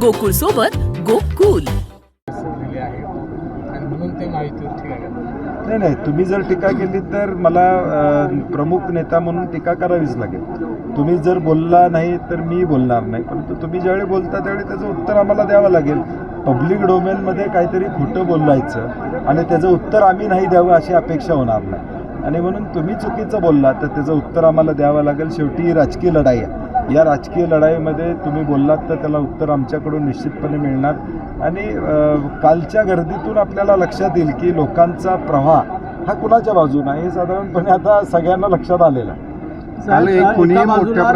गोकुळ सोबत गोकुल. दिले आहे आणि म्हणून ते महायुतीवर ठीक आहे. नाही नाही तुम्ही जर टीका केली तर मला अ, प्रमुख नेता म्हणून टीका करावीच लागेल. तुम्ही जर बोलला नाही तर मी बोलणार नाही. परंतु तुम्ही ज्यावेळी बोलता त्यावेळी त्याचं उत्तर आम्हाला द्यावं लागेल. पब्लिक डोमेनमध्ये काहीतरी खोटं बोलायचं आणि त्याचं उत्तर आम्ही नाही द्यावं अशी अपेक्षा होणार नाही. आणि म्हणून तुम्ही चुकीचं बोलला तर त्याचं उत्तर आम्हाला द्यावं लागेल. शेवटी ही राजकीय लढाई आहे. या राजकीय लढाईमध्ये तुम्ही बोललात तर त्याला उत्तर आमच्याकडून निश्चितपणे मिळणार. आणि कालच्या गर्दीतून आपल्याला लक्षात येईल की लोकांचा प्रवाह हा कुणाच्या बाजूने आहे? हे साधारणपणे आता सगळ्यांना लक्षात आलेलं आहे.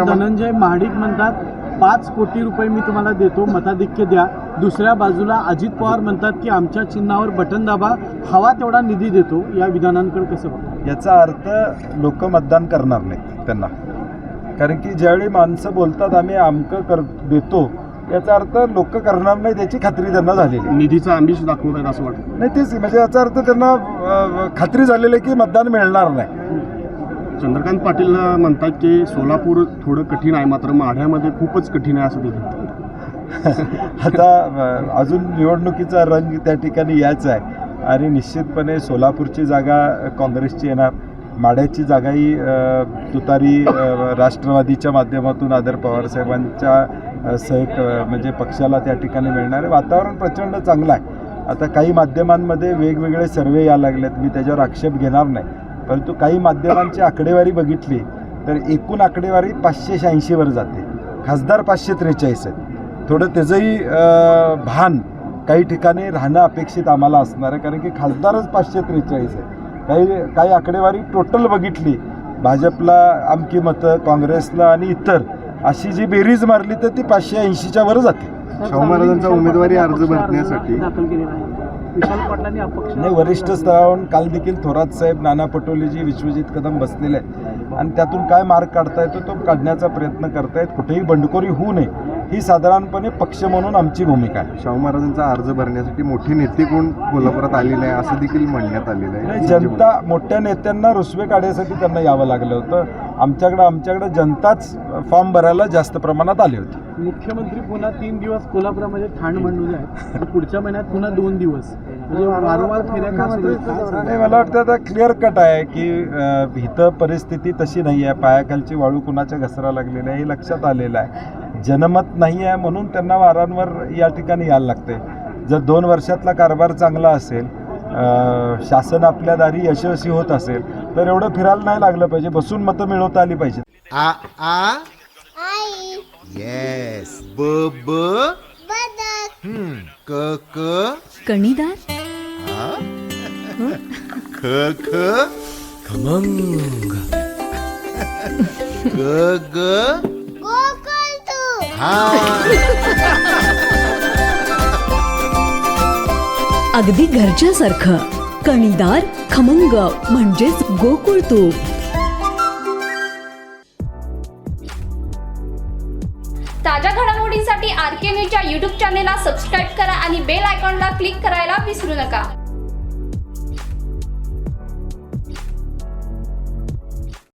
धनंजय महाडिक म्हणतात पाच कोटी रुपये मी तुम्हाला देतो मताधिक्य द्या. दुसऱ्या बाजूला अजित पवार म्हणतात की आमच्या चिन्हावर बटन दाबा हवा तेवढा निधी देतो. या विधानांकडे कसं बघता याचा अर्थ लोक मतदान करणार नाहीत त्यांना. कारण की ज्यावेळी माणसं बोलतात आम्ही अमकं कर देतो. याचा अर्थ लोक करणार नाही त्याची खात्री त्यांना झालेली आहे. निधीचा आमिष दाखवत आहेत असं वाटतं. नाही तेच म्हणजे याचा अर्थ त्यांना अ, खात्री झालेली आहे की मतदान मिळणार नाही. चंद्रकांत पाटील म्हणतात की सोलापूर थोडं कठीण आहे मात्र माढ्यामध्ये खूपच कठीण आहे असं ते म्हणतात. आता अ, अजून निवडणुकीचा रंग त्या ठिकाणी याच आहे. आणि निश्चितपणे सोलापूरची जागा काँग्रेसची येणार. माड्याची जागाही तुतारी राष्ट्रवादीच्या माध्यमातून आदर पवारसाहेबांच्या साहेबांच्या सह म्हणजे पक्षाला त्या ठिकाणी मिळणार आहे. वातावरण प्रचंड चांगलं आहे. आता काही माध्यमांमध्ये वेगवेगळे सर्वे यायला लागलेत. मी त्याच्यावर आक्षेप घेणार नाही. परंतु काही माध्यमांची आकडेवारी बघितली तर एकूण आकडेवारी पाचशे शहाऐंशीवर जाते. खासदार पाचशे त्रेचाळीस आहेत. थोडं त्याचंही भान काही ठिकाणी राहणं अपेक्षित आम्हाला असणार आहे. कारण की खासदारच पाचशे त्रेचाळीस आहे काही काही आकडेवारी टोटल बघितली. भाजपला आमकी मतं काँग्रेसला आणि इतर अशी जी बेरीज मारली तर ती पाचशे ऐंशीच्या वर जाते. शाहू महाराजांचा उमेदवारी अर्ज भरण्यासाठी. दाखल केलेला आहे. विशाल पाटलांनी अपक्ष नाही वरिष्ठ स्तरावरून काल देखील थोरात साहेब नाना पटोलेजी विश्वजित कदम बसलेले आहेत. आणि त्यातून काय मार्ग काढता येतो तो काढण्याचा प्रयत्न करतायत. कुठेही बंडखोरी होऊ नये. ही साधारणपणे पक्ष म्हणून आमची भूमिका आहे. शाहू महाराजांचा अर्ज भरण्यासाठी मोठे नेते कोण कोल्हापुरात आलेले आहे असं देखील म्हणण्यात आलेलं नाही, आहे जनता मोठ्या नेत्यांना रुसवे काढण्यासाठी त्यांना यावं लागलं होतं. आमच्याकडं आमच्याकडं जनताच फॉर्म भरायला जास्त प्रमाणात आली होती. मुख्यमंत्री पुन्हा तीन दिवस कोल्हापुरामध्ये ठाण मांडून आहेत. आणि पुढच्या महिन्यात पुन्हा दोन दिवस. म्हणजे वारंवार फेऱ्या का सुरू आहेत? काय सांगाल? नाही मला वाटतं आता क्लिअर कट आहे की अं, इथं परिस्थिती तशी नाही आहे पायाखालची वाळू कुणाच्या घसरा लागलेली आहे हे लक्षात आलेलं आहे. जनमत नाही आहे म्हणून त्यांना वारंवार या ठिकाणी यायला लागते जर दोन वर्षातला कारभार चांगला असेल शासन आपल्या दारी यशस्वी होत असेल तर एवढं फिरायला नाही लागलं पाहिजे. बसून मतं मिळवता आली पाहिजे आ आ? येस ब ब? हम्म. क क? कणीदार? ख ख? खमंग. ग ग? अगदी घरच्यासारखं. कणीदार खमंग म्हणजेच गोकुळ तूप. ताज्या घडामोडींसाठी आर के न्यूजच्या युट्यूब चॅनेलला सबस्क्राईब करा आणि बेल आयकॉनला क्लिक करायला विसरू नका.